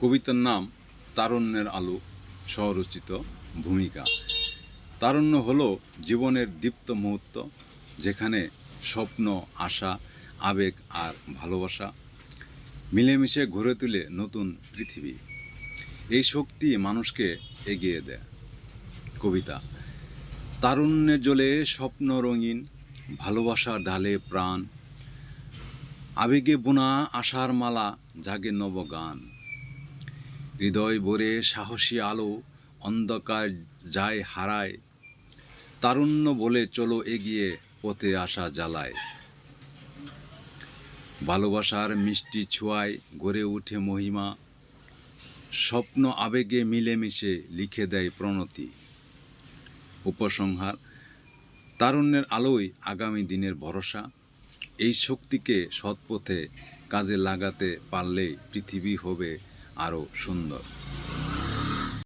কবিতার নাম তারুণ্যের আলো, স্বরচিত ভূমিকা। তারুণ্য হলো জীবনের দীপ্ত মুহূর্ত, যেখানে স্বপ্ন, আশা, আবেগ আর ভালোবাসা মিলেমিশে গড়ে তুলে নতুন পৃথিবী। এই শক্তি মানুষকে এগিয়ে দেয়। কবিতা, তারুণ্যের জলে স্বপ্ন রঙিন ভালোবাসার ডালে প্রাণ, আবেগে বোনা আশার মালা জাগে নবগান। হৃদয় ভরে সাহসী আলো অন্ধকার যায় হারায়। তারুণ্য বলে চলো এগিয়ে পথে আসা জ্বালায়। ভালোবাসার মিষ্টি ছোঁয়ায় গড়ে ওঠে মহিমা। স্বপ্ন আবেগে মিলেমিশে লিখে দেয় প্রণতি। উপসংহার, তারুণ্যের আলোয় আগামী দিনের ভরসা। এই শক্তিকে সৎপথে কাজে লাগাতে পারলেই পৃথিবী হবে আরও সুন্দর।